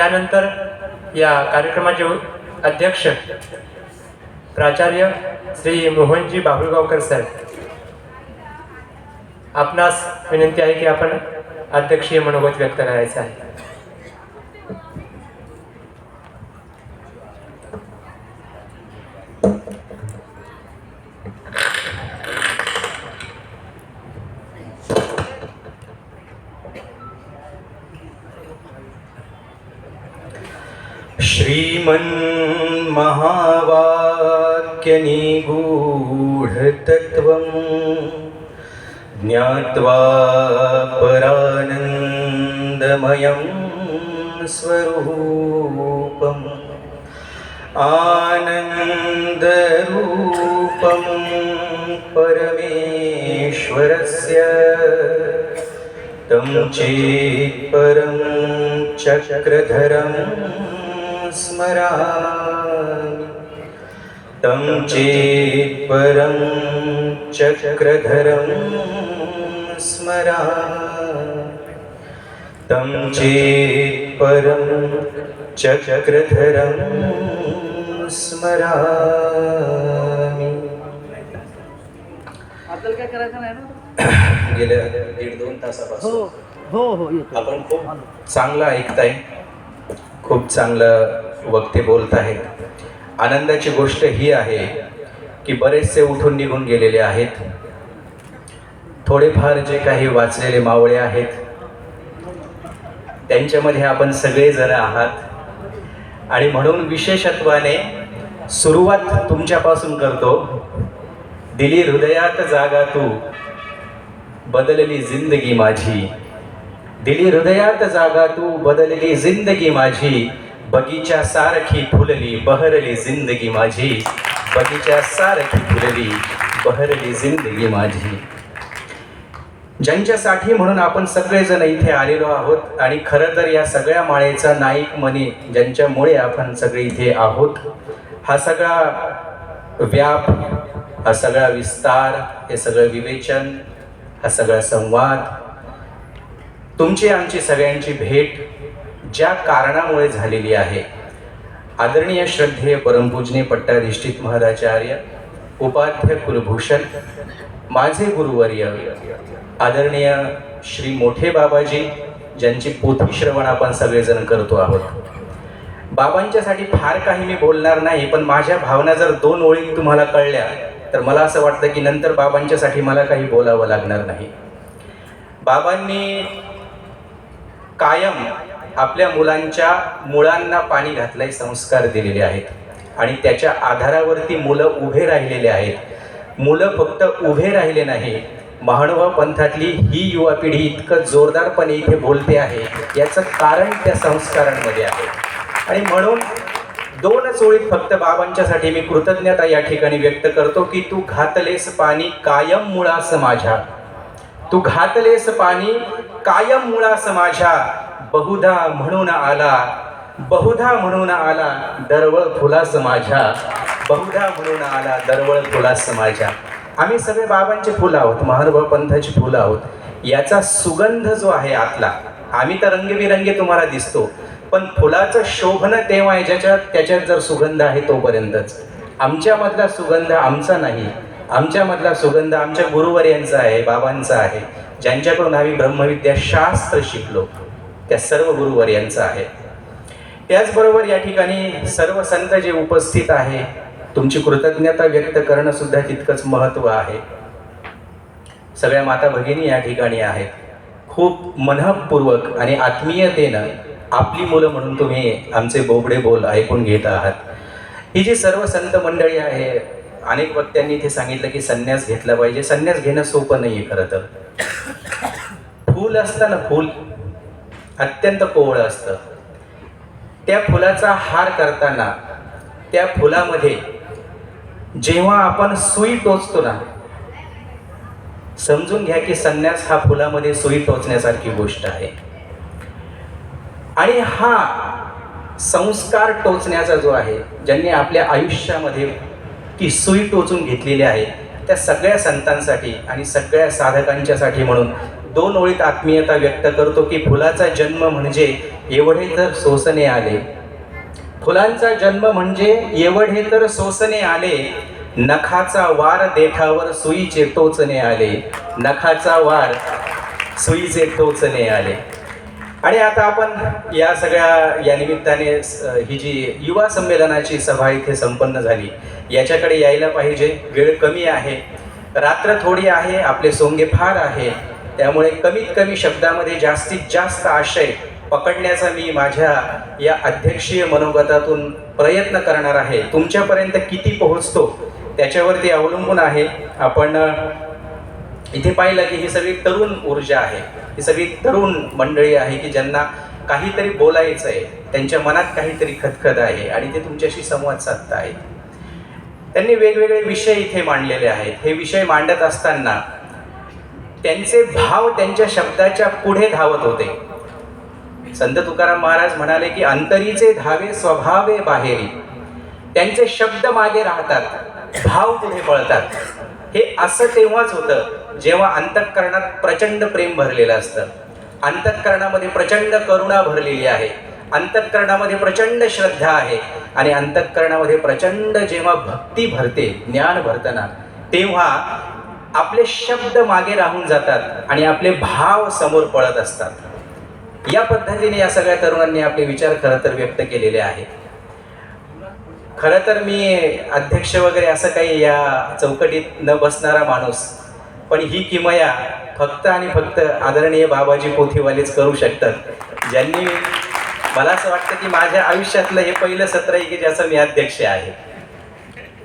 यानंतर या कार्यक्रमाचे अध्यक्ष प्राचार्य श्री मोहनजी बाभुळगावकर सर. आपणास विनंती आहे की आपण अध्यक्षीय मनोगत व्यक्त करायचं आहे. श्रीमन्महावाक्यनिगूढतत्त्वम् ज्ञात्वा परानन्दमयं स्वरूपम् आनन्दरूपं परमेश्वरस्य तं चेत्परं चक्रधरं स्मरामि। तं चेत्परं चक्रधरं स्मरामि। तं चेत्परं चक्रधरं स्मरामि। ना? गेल्या दीड दोन तासापासून हो हो हो आपण खूप चांगलं ऐकताय. खूप चांगलं वक्ते बोलत आहेत. आनंदाची गोष्ट ही आहे की बरेचसे उठून निघून गेलेले आहेत. थोडेफार जे काही वाचलेले मावळे आहेत. त्यांच्यामध्ये आपण सगळेजण आहात. आणि म्हणून विशेषत्वाने सुरुवात तुमच्यापासून करतो. दिली हृदयात जागा तू. बदलली जिंदगी माझी. दिली हृदयात जागा तू बदलली जिंदगी माझी. बगीचा सारखी फुलली बहरली जिंदगी माझी. बगीचा सारखी फुलली बहरली जिंदगी माझी. ज्यांच्यासाठी म्हणून आपण सगळेजण इथे आलेलो आहोत आणि खरं तर या सगळ्या माळेचा नाईक मनी ज्यांच्यामुळे आपण सगळे इथे आहोत हा सगळा व्याप हा सगळा विस्तार हे सगळं विवेचन हा सगळा संवाद तुमची आमची सगळ्यांची भेट ज्या कारणामुळे झालेली आहे. आदरणीय श्रद्धेय परमपूजनीय पट्टाधिष्ठित महदाचार्य उपाध्य कुलभूषण माझे गुरुवर्य आदरणीय श्री मोठे बाबाजी ज्यांची पोथी श्रवण आपण सगळेजण करतो आहोत. बाबांच्यासाठी फार काही मी बोलणार नाही पण माझ्या भावना जर दोन ओळी तुम्हाला कळल्या तर मला असं वाटतं की नंतर बाबांच्यासाठी मला काही बोलावं लागणार नाही. बाबांनी कायम आपल्या मुलांच्या मुळांना पाणी घातलाय संस्कार दिलेले आहेत. आणि त्याच्या आधारावरती मुलं उभे राहिलेले आहेत. मुलं फक्त उभे राहिले नाही महानुभाव पंथातली ही युवा पिढी इतकं जोरदारपणे इथे बोलते आहे याचं कारण त्या संस्कारांमध्ये आहे. आणि म्हणून दोनच ओळीत फक्त बाबांच्यासाठी मी कृतज्ञता या ठिकाणी व्यक्त करतो की तू घातलेस पाणी कायम मुळास माझ्या तू घातलेस पाणी कायम मुळास माझ्या बहुधा म्हणून आला बहुधा म्हणून आला दरवळ फुलास माझ्या बहुधा म्हणून आला दरवळ फुलास माझ्या आम्ही सगळे बाबांचे फुलं आहोत महानुभाव पंथाची फुलं आहोत. याचा सुगंध जो आहे आतला आम्ही तर रंगबिरंगी तुम्हाला दिसतो पण फुलाचं शोभन तेव्हा आहे ज्याच्यात त्याच्यात जर सुगंध आहे तोपर्यंतच. आमच्यामधला सुगंध आमचा नाही. आमच्यामधला सुगंध आमच्या गुरुवर्यांचा आहे बाबांचा आहे. ज्यांच्याकडून आम्ही ब्रह्मविद्या शास्त्र शिकलो त्या सर्व गुरुवर यांचं आहे. त्याचबरोबर या ठिकाणी सर्व संत जे उपस्थित आहे तुमची कृतज्ञता व्यक्त करणं सुद्धा तितकंच महत्त्व आहे. सगळ्या माता भगिनी या ठिकाणी आहेत. खूप मनपूर्वक आणि आत्मीयतेनं आपली मुलं म्हणून तुम्ही आमचे बोबडे बोल ऐकून घेत आहात. ही जी सर्व संत मंडळी आहे अनेक वक्त्यांनी इथे सांगितलं की संन्यास घेतला पाहिजे. संन्यास घेणं सोपं नाही आहे खरं तर. फूल असतं ना फूल अत्यंत कोवळं असतं. त्या फुलाचा हार करताना त्या फुलामध्ये जेव्हा आपण सुई टोचतो ना समजून घ्या की संन्यास हा फुलामध्ये सुई टोचण्यासारखी गोष्ट आहे. आणि हा संस्कार टोचण्याचा जो आहे ज्यांनी आपल्या आयुष्यामध्ये ती सुई टोचून घेतलेली आहे त्या सगळ्या संतांसाठी आणि सगळ्या साधकांच्यासाठी म्हणून दोन ओळीत आत्मीयता व्यक्त करतो की फुलाचा जन्म म्हणजे एवढे तर सोसणे आले. फुलांचा जन्म म्हणजे एवढे तर सोसणे आले. नखाचा वार देठावर सुईचे टोचणे आले. नखाचा वार सुईचे टोचणे आले. आणि आता आपण या सगळ्या या निमित्ताने ही जी युवा संमेलनाची सभा इथे संपन्न झाली याच्याकडे यायला पाहिजे. वेळ कमी आहे. रात्र थोडी आहे. आपले सोंगे फार आहे. त्यामुळे कमीत कमी शब्दामध्ये जास्तीत जास्त आशय पकडण्याचा मी माझ्या या अध्यक्षीय मनोगतातून प्रयत्न करणार आहे. तुमच्यापर्यंत किती पोहोचतो त्याच्यावरती अवलंबून आहे. आपण इथे पाहिलं की ही सगळी तरुण ऊर्जा आहे. ही सगळी तरुण मंडळी आहे की ज्यांना काहीतरी बोलायचं आहे. त्यांच्या मनात काहीतरी खतखत आहे आणि ते तुमच्याशी संवाद साधत आहेत त्यांनी वेगवेगळे विषय इथे मांडलेले आहेत. हे विषय मांडत असताना त्यांचे भाव त्यांच्या शब्दाच्या पुढे धावत होते. संत तुकाराम महाराज म्हणाले की अंतरीचे धावे स्वभावे बाहेरी. त्यांचे शब्द मागे राहतात भाव पुढे पळतात. हे असं तेव्हाच होतं जेव्हा अंतःकरणात प्रचंड प्रेम भरलेलं असतं. अंतःकरणामध्ये प्रचंड करुणा भरलेली आहे. अंतःकरणामध्ये प्रचंड श्रद्धा आहे. आणि अंतःकरणामध्ये प्रचंड जेव्हा भक्ती भरते ज्ञान भरताना तेव्हा आपले शब्द मागे राहून जातात आणि आपले भाव समोर पळत असतात. या पद्धतीने या सगळ्या तरुणांनी आपले विचार खरं तर व्यक्त केलेले आहेत. खरं तर मी अध्यक्ष वगैरे असं काही या चौकटीत न बसणारा माणूस पण ही किमया फक्त आणि फक्त आदरणीय बाबाजी पोथीवालेच करू शकतात. ज्यांनी मला असं वाटतं की माझ्या आयुष्यातलं हे पहिलं सत्र आहे की ज्याचं मी अध्यक्ष आहे.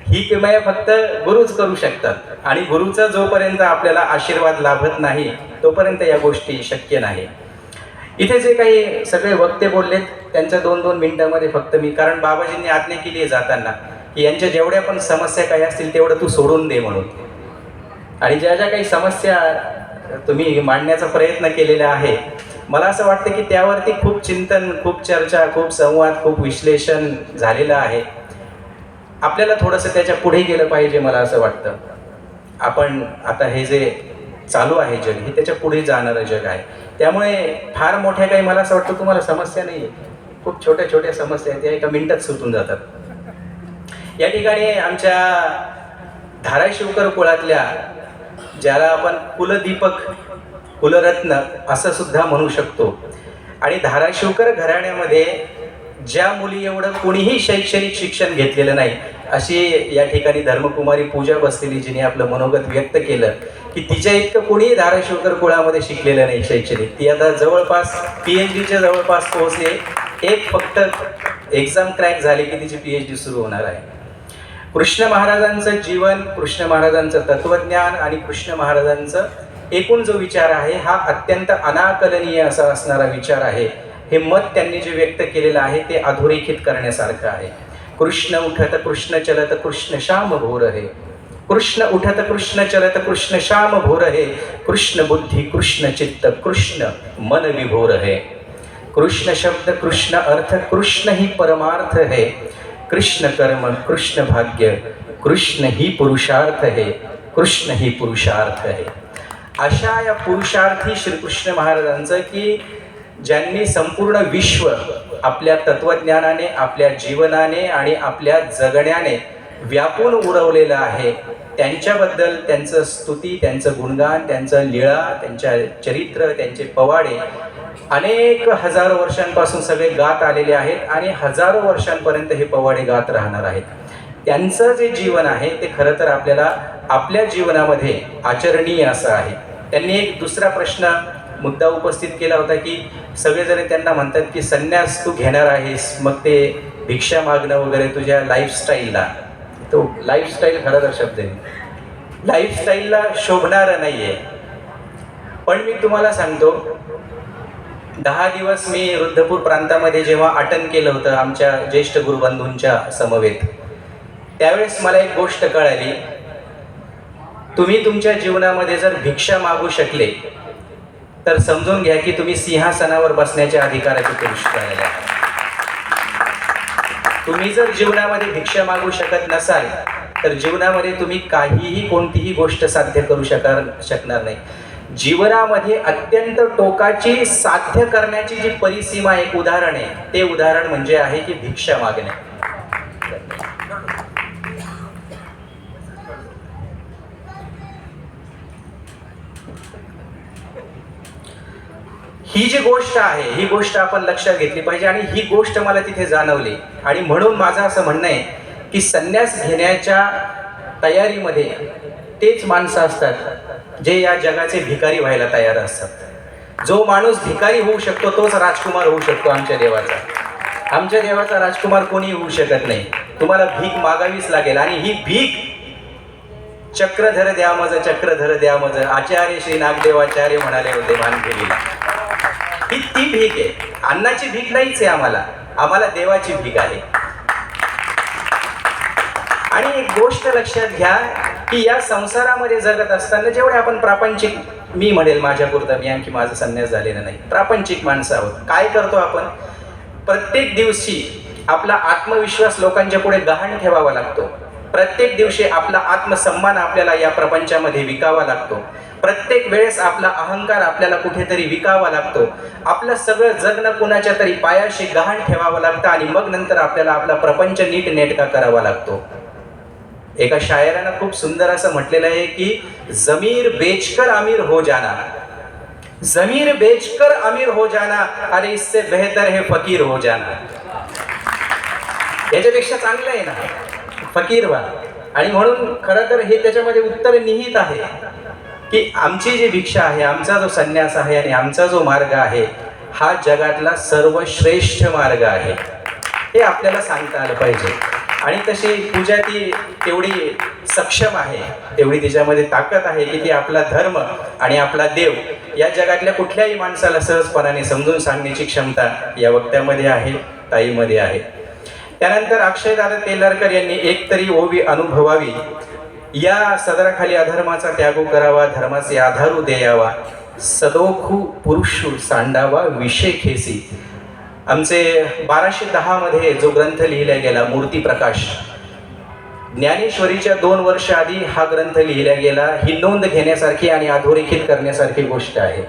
ही किमया फक्त गुरुच करू शकतात. आणि गुरुचा जोपर्यंत आपल्याला आशीर्वाद लाभत नाही तोपर्यंत या गोष्टी शक्य नाही. इथे जे काही सगळे वक्ते बोललेत त्यांच्या दोन दोन मिनिटामध्ये फक्त मी कारण बाबाजींनी आज्ञा केली आहे जाताना की यांच्या जेवढ्या पण समस्या काही असतील तेवढं तू सोडून दे म्हणून. आणि ज्या ज्या काही समस्या तुम्ही मांडण्याचा प्रयत्न केलेला आहे मला असं वाटतं की त्यावरती खूप चिंतन खूप चर्चा खूप संवाद खूप विश्लेषण झालेलं आहे. आपल्याला थोडंसं त्याच्या पुढे गेलं पाहिजे मला असं वाटतं. आपण आता हे जे चालू आहे जग हे त्याच्या पुढे जाणारं जग आहे. त्यामुळे फार मोठ्या काही मला असं वाटतं तुम्हाला समस्या नाही आहे. खूप छोट्या छोट्या समस्या आहेत त्या एका मिनिटात सुटून जातात. या ठिकाणी आमच्या धाराशिवकर कुळातल्या ज्याला आपण कुलदीपक कुलरत्न असं सुद्धा म्हणू शकतो. आणि धाराशिवकर घराण्यामध्ये ज्या मुली एवढं कोणीही शैक्षणिक शिक्षण घेतलेलं नाही अशी या ठिकाणी धर्मकुमारी पूजा बसलेली जिने आपलं मनोगत व्यक्त केलं की तिच्या इतकं कोणीही धाराशिवकर कुळामध्ये शिकलेलं नाही शैक्षणिक. ती आता जवळपास पी एच डीच्या जवळपास पोहोचले एक फक्त एक्झाम क्रॅक झाली की तिची पी एच डी सुरू होणार आहे. कृष्ण महाराजांचं जीवन कृष्ण महाराजांचं तत्वज्ञान आणि कृष्ण महाराजांचं एकूण जो विचार आहे हा अत्यंत अनाकलनीय असा असणारा विचार आहे. हे मत त्यांनी जे व्यक्त केलेलं आहे ते अधोरेखित करण्यासारखं आहे. कृष्ण उठत कृष्ण चलत कृष्ण श्याम भोर हे. कृष्ण उठत कृष्ण चलत कृष्ण श्याम भोर हे. कृष्ण बुद्धी कृष्ण चित्त कृष्ण मन विभोर हे. कृष्ण शब्द कृष्ण अर्थ कृष्ण ही परमार्थ है. कृष्ण कर्म कृष्ण भाग्य कृष्ण ही पुरुषार्थ है. कृष्ण ही पुरुषार्थ है. अशा या पुरुषार्थी श्रीकृष्ण महाराजांचं की ज्यांनी संपूर्ण विश्व आपल्या तत्वज्ञानाने आपल्या जीवनाने आणि आपल्या जगण्याने व्यापून उडवलेलं आहे त्यांच्याबद्दल त्यांचं स्तुती त्यांचं गुणगान त्यांचं लिळा त्यांच्या चरित्र त्यांचे पवाडे अनेक हजारो वर्षांपासून सगळे गात आलेले आहेत आणि हजारो वर्षांपर्यंत हे पवाडे गात राहणार आहेत. त्यांचं जे जीवन आहे ते खरं तर आपल्याला आपल्या जीवनामध्ये आचरणीय असं आहे. त्यांनी एक दुसरा प्रश्न मुद्दा उपस्थित केला होता की सगळेजण त्यांना म्हणतात की संन्यास तू घेणार आहेस मग ते भिक्षा मागणं वगैरे तुझ्या लाईफस्टाईलला तो लाईफस्टाईल खरं तर शब्द आहे. लाईफस्टाईलला शोभणारं नाही आहे पण मी तुम्हाला सांगतो दहा दिवस मी रुद्धपूर प्रांतामध्ये जेव्हा अटन केलं होतं आमच्या ज्येष्ठ गुरुबंधूंच्या समवेत त्यावेळेस मला एक गोष्ट कळाली. तुम्ही तुमच्या जीवनामध्ये जर भिक्षा मागू शकले तर समजून घ्या की तुम्ही सिंहासनावर बसण्याच्या अधिकाराचे पुरुष झालेले आहात. तुम्ही जर जीवनामध्ये भिक्षा मागू शकत नसाल तर जीवनामध्ये तुम्ही काहीही कोणतीही गोष्ट साध्य करू शकार शकणार नाही. जीवनामध्ये अत्यंत टोकाची साध्य करण्याची जी परिसीमा एक उदाहरण आहे. ते उदाहरण म्हणजे आहे की भिक्षा मागणे. ही जी गोष्ट आहे ही गोष्ट आपण लक्षात घेतली पाहिजे आणि ही गोष्ट मला तिथे जाणवली. आणि म्हणून माझं असं म्हणणं आहे की संन्यास घेण्याच्या तयारीमध्ये तेच माणसं असतात जे या जगाचे भिकारी व्हायला तयार असतात. जो माणूस भिकारी होऊ शकतो तोच राजकुमार होऊ शकतो आमच्या देवाचा. आमच्या देवाचा राजकुमार कोणी होऊ शकत नाही. तुम्हाला भीक मागावीच लागेल आणि ही भीक चक्रधर द्या मज चक्रधर द्या मज आचार्य श्री नागदेवाचार्य म्हणाले होते भानखेरीला ही ती भीक आहे. अन्नाची भीक नाहीच आहे आम्हाला. आम्हाला देवाची भीक आहे. आणि एक गोष्ट लक्षात घ्या की या संसारामध्ये जगत असताना जेवढे आपण प्रापंचिक मी म्हणेल माझ्या पुरता मी आणखी माझा संन्यास झालेला नाही. प्रापंचिक माणसं आहोत. काय करतो आपण? प्रत्येक दिवशी आपला आत्मविश्वास लोकांच्या पुढे गहाण ठेवावा लागतो. प्रत्येक दिवशी आपला आत्मसन्मान आपल्याला या प्रपंचामध्ये विकावा लागतो. प्रत्येक वेळेस आपला अहंकार आपल्याला कुठेतरी विकावा लागतो. आपलं सगळं जगणं कुणाच्या तरी पायाशी गहाण ठेवावं लागतं आणि मग नंतर आपल्याला आपला प्रपंच नीट नेटका करावा लागतो. एका शायरानं खूप सुंदर असं म्हटलेलं आहे की जमीर बेचकर अमीर हो जाना. जमीर बेचकर अमीर हो जाना अरे इससे बेहतर हे फकीर हो जाना. याच्यापेक्षा चांगलं आहे ना. फकीर व्हा. आणि म्हणून खरं तर हे त्याच्यामध्ये उत्तर निहित आहे. की आमची जी भिक्षा आहे आमचा जो संन्यास आहे आणि आमचा जो मार्ग आहे हा जगातला सर्वश्रेष्ठ मार्ग आहे. हे आपल्याला सांगता आलं पाहिजे. आणि तशी पूजा ती तेवढी सक्षम आहे तेवढी तिच्यामध्ये ताकद आहे की ती आपला धर्म आणि आपला देव या जगातल्या कुठल्याही माणसाला सहजपणाने समजून सांगण्याची क्षमता या वक्त्यामध्ये आहे ताईमध्ये आहे. त्यानंतर अक्षयदादा तेलरकर यांनी एक तरी ओवी अनुभवावी. या सदराखाली अधर्माचा त्यागो करावा धर्माचे आधारू देयावा सदोखू पुरुषू सांडावा विषय खेसी. आमचे बाराशे दहामध्ये जो ग्रंथ लिहिला गेला मूर्ती प्रकाश ज्ञानेश्वरीच्या दोन वर्ष आधी हा ग्रंथ लिहिला गेला. ही नोंद घेण्यासारखी आणि अधोरेखित करण्यासारखी गोष्ट आहे.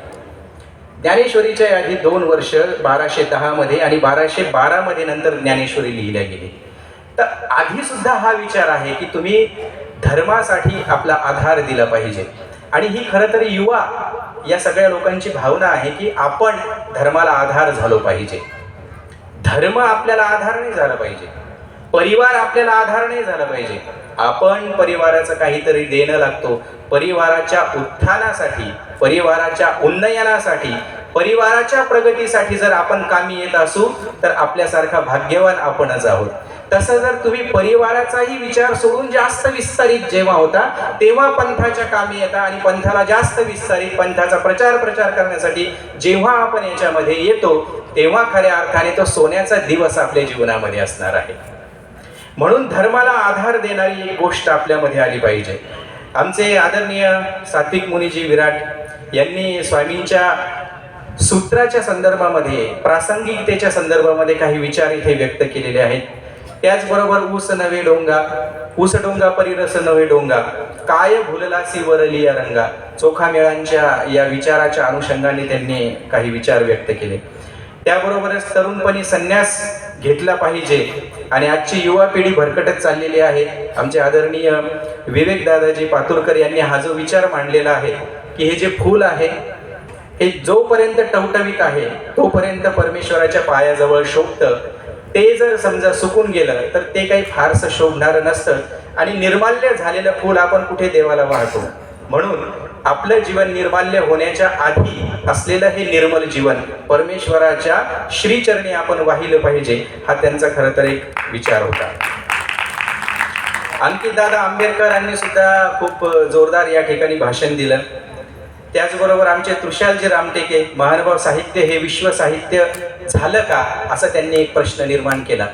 ज्ञानेश्वरीच्या आधी दोन वर्ष बाराशे दहामध्ये आणि बाराशे बारामध्ये नंतर ज्ञानेश्वरी लिहिल्या गेली. तर आधी सुद्धा हा विचार आहे की तुम्ही धर्मासाठी आपला आधार दिला पाहिजे. आणि ही खरं तर युवा या सगळ्या लोकांची भावना आहे की आपण धर्माला आधार झालो पाहिजे. धर्म आपल्याला आधार नाही झाला पाहिजे. परिवार आपल्याला आधार नाही झाला पाहिजे. आपण परिवाराचं काहीतरी देणं लागतो. परिवाराच्या उत्थानासाठी परिवाराच्या उन्नयनासाठी परिवाराच्या प्रगतीसाठी जर आपण कामी येत असू तर आपल्यासारखा भाग्यवान आपणच आहोत. तसं जर तुम्ही परिवाराचाही विचार सोडून जास्त विस्तारित जेव्हा होता तेव्हा पंथाच्या कामी येता आणि पंथाला जास्त विस्तारित पंथाचा प्रचार प्रचार करण्यासाठी जेव्हा आपण याच्यामध्ये येतो तेव्हा खऱ्या अर्थाने तो सोन्याचा दिवस आपल्या जीवनामध्ये असणार आहे. म्हणून धर्माला आधार देणारी एक गोष्ट आपल्यामध्ये आली पाहिजे. आमचे आदरणीय सात्विक मुनीजी विराट यांनी स्वामींच्या सूत्राच्या संदर्भामध्ये प्रासंगिकतेच्या संदर्भामध्ये काही विचार इथे व्यक्त केलेले आहेत. त्याचबरोबर ऊस नवे डोंगा ऊस डोंगा परिरस नवे डोंगा काय भुललासी वरली या रंगा? चोखा मेळांच्या या विचाराच्या अनुषंगाने त्यांनी काही विचार व्यक्त केले. त्याबरोबरच तरुणपणी संन्यास घेतला पाहिजे आणि आजची युवा पिढी भरकटत चाललेली आहे. आमचे आदरणीय विवेक दादाजी पातुरकर यांनी हा जो विचार मांडलेला आहे की हे जे फूल आहे हे जोपर्यंत टवटवीत आहे तोपर्यंत परमेश्वराच्या पायाजवळ शोभतं ते जर समजा सुकून गेलं तर ते काही फारसं शोभणारं नसतं. आणि निर्माल्य झालेलं फूल आपण कुठे देवाला वाहतो म्हणून आपलं जीवन निर्माल्य होण्याच्या आधी असलेलं हे निर्मल जीवन परमेश्वराच्या श्रीचरणी आपण वाहिलं पाहिजे हा त्यांचा खरं तर एक विचार होता. अंकित दादा आंबेडकरांनी सुद्धा खूप जोरदार या ठिकाणी भाषण दिलं. त्याचबरोबर आमचे तुषालजी रामटेके महानुभाव साहित्य हे विश्व साहित्य झालं का असा त्यांनी एक प्रश्न निर्माण केला.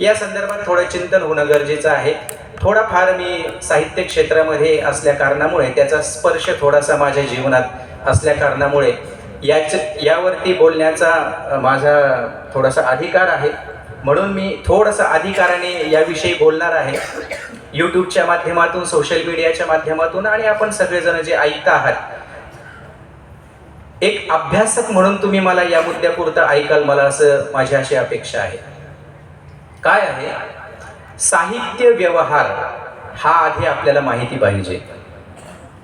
या संदर्भात थोडं चिंतन होणं गरजेचं आहे. थोडाफार मी साहित्य क्षेत्रामध्ये असल्या कारणामुळे त्याचा स्पर्श थोडासा माझ्या जीवनात असल्या कारणामुळे याच यावरती बोलण्याचा माझा थोडासा अधिकार आहे. म्हणून मी थोडंसं अधिकाराने याविषयी बोलणार आहे. यूट्यूबच्या माध्यमातून सोशल मीडियाच्या माध्यमातून आणि आपण सगळेजण जे ऐकता आहात एक अभ्यासक म्हणून तुम्ही मला या मुद्द्यापुरतं ऐकाल मला असं माझी अशी अपेक्षा आहे. काय आहे? साहित्य व्यवहार हा आधी आपल्याला माहिती पाहिजे.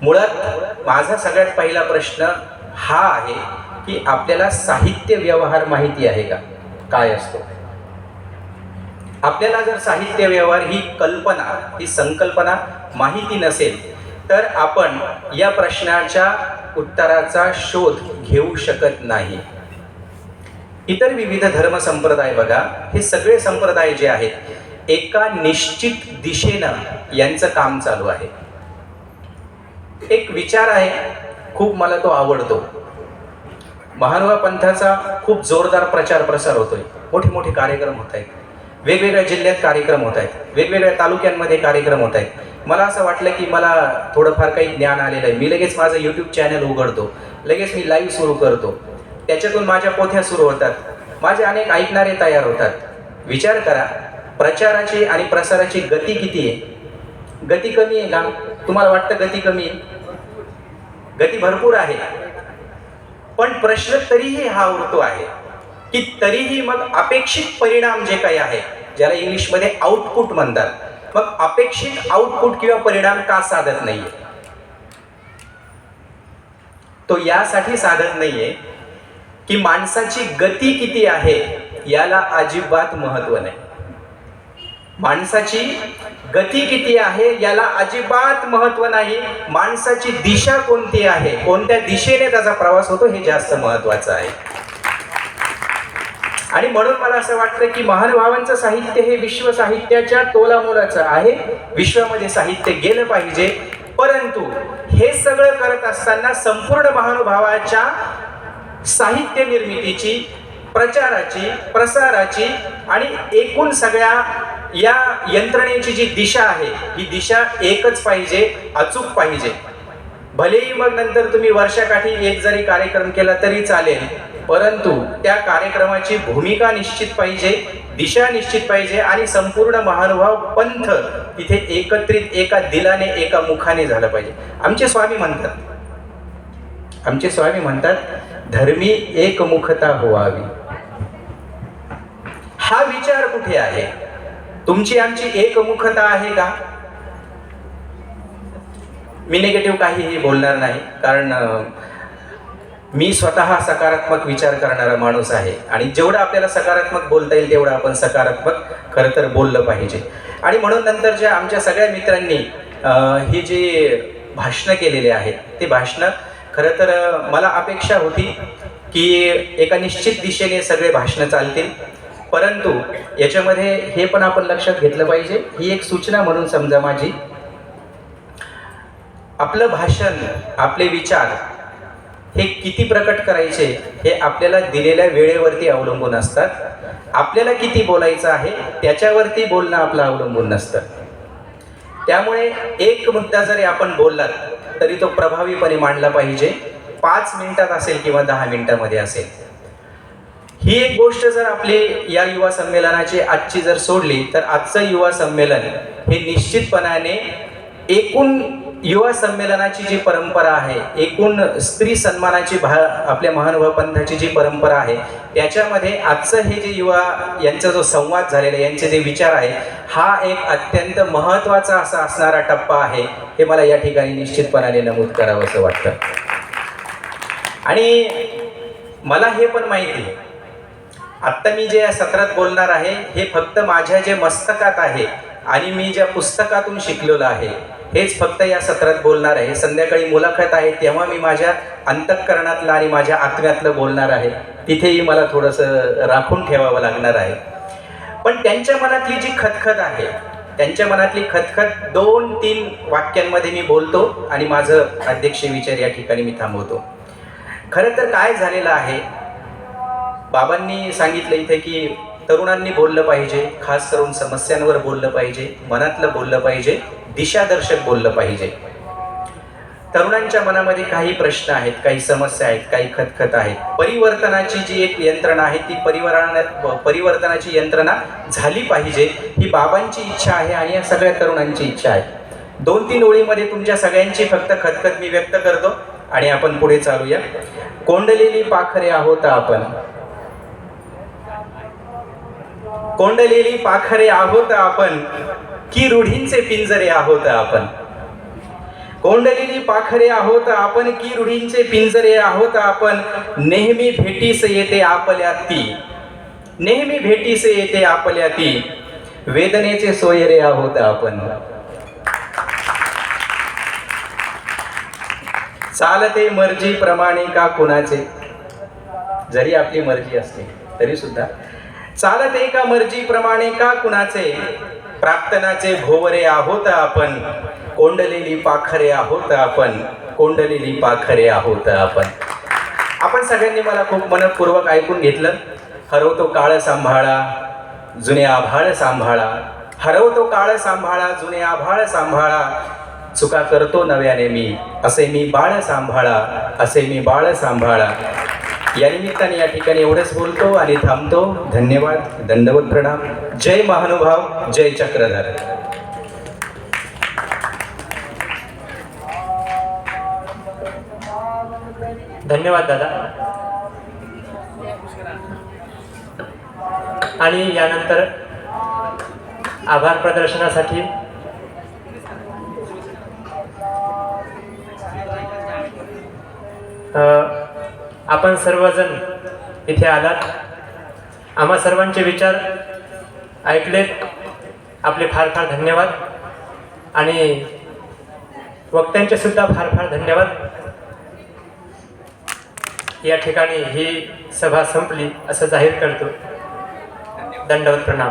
मुळात माझा सगळ्यात पहिला प्रश्न हा आहे की आपल्याला साहित्य व्यवहार माहिती आहे का? काय असतो? आपल्याला जर साहित्य व्यवहार ही कल्पना ही संकल्पना माहिती नसेल तर आपण या प्रश्नाच्या उत्तराचा शोध घेऊ शकत नाही. इतर विविध धर्म संप्रदाय बघा हे सगळे संप्रदाय जे आहेत एका निश्चित दिशेनं यांचं काम चालू आहे. एक विचार आहे खूप मला तो आवडतो. महानुभा पंथाचा खूप जोरदार प्रचार प्रसार होतोय. मोठे मोठे कार्यक्रम होत आहेत. वेगवेगळ्या जिल्ह्यात कार्यक्रम होत आहेत. वेगवेगळ्या तालुक्यांमध्ये कार्यक्रम होत आहेत. मला असं वाटलं की मला थोडंफार काही ज्ञान आलेलं आहे. मी लगेच माझं यूट्यूब चॅनल उघडतो. लगेच मी लाईव्ह सुरू करतो. त्याच्यातून माझ्या पोथ्या सुरू होतात. माझे अनेक ऐकणारे तयार होतात. विचार करा प्रचाराची आणि प्रसाराची गती किती आहे? गती कमी आहे का? तुम्हाला वाटतं गती कमी आहे? गती भरपूर आहे. पण प्रश्न तरीही हा उरतो आहे की तरीही मग अपेक्षित परिणाम जे काही आहे ज्याला इंग्लिशमध्ये आउटपुट म्हणतात मग अपेक्षित आउटपुट किंवा परिणाम का साधत नाहीये? तो यासाठी साधत नाहीये की माणसाची गती किती आहे याला अजिबात महत्त्व नाही. माणसाची गती किती आहे याला अजिबात महत्त्व नाही. माणसाची दिशा कोणती आहे? कोणत्या दिशेने त्याचा प्रवास होतो हे जास्त महत्वाचं आहे. आणि म्हणून मला असं वाटतं की महानुभावांचं साहित्य हे विश्व साहित्याच्या तोलामोलाचं आहे. विश्वामध्ये साहित्य गेलं पाहिजे. परंतु हे सगळं करत असताना संपूर्ण महानुभावाच्या साहित्य निर्मितीची प्रचाराची प्रसाराची आणि एकूण सगळ्या या यंत्रणेची जी दिशा आहे ही दिशा एकच पाहिजे अचूक पाहिजे. भलेही मग नंतर तुम्ही वर्षाकाठी एक जरी कार्यक्रम केला तरी चालेल. परंतु त्या कार्यक्रमाची भूमिका निश्चित पाहिजे दिशा निश्चित पाहिजे आणि संपूर्ण महानुभाव पंथ तिथे एकत्रित एका दिलाने एका मुखाने झालं पाहिजे. आमचे स्वामी म्हणतात. आमचे स्वामी म्हणतात धर्मी एकमुखता व्हावी. हा विचार कुठे आहे? तुमची आमची एकमुखता आहे का? मी निगेटिव्ह काहीही बोलणार नाही कारण मी स्वतः सकारात्मक विचार करणारा माणूस आहे. आणि जेवढं आपल्याला सकारात्मक बोलता येईल तेवढं आपण सकारात्मक खरं तर बोललं पाहिजे. आणि म्हणून नंतर जे आमच्या सगळ्या मित्रांनी ही जी भाषणं केलेली आहेत ते भाषणं खरं तर मला अपेक्षा होती की एका निश्चित दिशेने सगळे भाषणं चालतील. परंतु याच्यामध्ये हे पण आपण लक्षात घेतलं पाहिजे. ही एक सूचना म्हणून समजा माझी आपलं भाषण आपले विचार हे किती प्रकट करायचे हे आपल्याला दिलेल्या वेळेवरती अवलंबून असतात. आपल्याला किती बोलायचं आहे त्याच्यावरती बोलणं आपलं अवलंबून नसतं. त्यामुळे एक मुद्दा जरी आपण बोललात तरी तो प्रभावीपणे मांडला पाहिजे. पाच मिनिटात असेल किंवा दहा मिनिटामध्ये असेल. ही एक गोष्ट जर आपली या युवा संमेलनाची आजची जर सोडली तर आजचं युवा संमेलन हे निश्चितपणाने एकूण युवा संमेलनाची जी परंपरा आहे एकूण स्त्री सन्मानाची भा आपल्या महानुभाव पंथाची जी परंपरा आहे त्याच्यामध्ये आजचं हे जे युवा यांचा जो संवाद झालेला यांचे जे विचार आहे हा एक अत्यंत महत्त्वाचा असा असणारा टप्पा आहे हे मला या ठिकाणी निश्चितपणाने नमूद करावं असं वाटतं. आणि मला हे पण माहिती आहे आत्ता मी जे या सत्रात बोलणार आहे हे फक्त माझ्या जे मस्तकात आहे आणि मी ज्या पुस्तकातून शिकलेलं आहे हेच फक्त या सत्रात बोलणार आहे. संध्याकाळी मुलाखत आहे तेव्हा मी माझ्या अंतःकरणातलं आणि माझ्या आत्म्यातलं बोलणार आहे. तिथेही मला थोडंसं राखून ठेवावं लागणार आहे. पण त्यांच्या मनातली जी खतखत आहे त्यांच्या मनातली खतखत दोन तीन वाक्यांमध्ये मी बोलतो आणि माझं अध्यक्ष विचार या ठिकाणी मी थांबवतो. खरं तर काय झालेलं आहे? बाबांनी सांगितलं इथे की तरुणांनी बोललं पाहिजे खास करून समस्यांवर बोललं पाहिजे मनातलं बोललं पाहिजे. दिशादर्शक बोललं पाहिजे. तरुणांच्या मनामध्ये काही प्रश्न आहेत काही समस्या आहेत काही खतखत आहेत. परिवर्तनाची जी एक यंत्रणा आहे ती परिवर्तनात परिवर्तनाची यंत्रणा झाली पाहिजे ही बाबांची इच्छा आहे आणि या सगळ्या तरुणांची इच्छा आहे. दोन तीन ओळीमध्ये तुमच्या सगळ्यांची फक्त खतखत मी व्यक्त करतो आणि आपण पुढे चालूया. कोंडलेली पाखरे आहोत आपण. कोंडलेली पाखरे आहोत आपण. की रूढींचे पिंजरे आहोत आपण. कोंडलेली पाखरे आहोत आपण की रूढींचे पिंजरे आहोत आपण. नेहमी भेटीस येते आपल्या ती. नेहमी भेटीस येते आपल्या ती. वेदनेचे सोयरे आहोत आपण. चालते मर्जी प्रमाणे का कुणाचे? जरी आपली मर्जी असते तरी सुद्धा. चालते का मर्जी प्रमाणे का कुणाचे? प्रार्थनाचे भोवरे आहोत आपण. कोंडलेली पाखरे आहोत आपण. कोंडलेली पाखरे आहोत आपण. आपण सगळ्यांनी मला खूप मनपूर्वक ऐकून घेतलं. हरवतो काळ सांभाळा जुने आभाळ सांभाळा. हरवतो काळ सांभाळा जुने आभाळ सांभाळा. चुका करतो नव्याने मी. असे मी बाळ सांभाळा असे मी बाळ सांभाळा. या निमित्ताने या ठिकाणी एवढंच बोलतो आणि थांबतो. धन्यवाद. दंडवत प्रणाम. जय महानुभाव जय चक्रधर. धन्यवाद दादा. आणि यानंतर आभार प्रदर्शनासाठी अ, आपण सर्वजण इथे आलात. आम्हा सर्वांचे विचार ऐकलेत. आपले फार फार धन्यवाद. आणि वक्त्यांचे सुद्धा फार फार धन्यवाद. या ठिकाणी ही सभा संपली असं जाहीर करतो. दंडवत प्रणाम.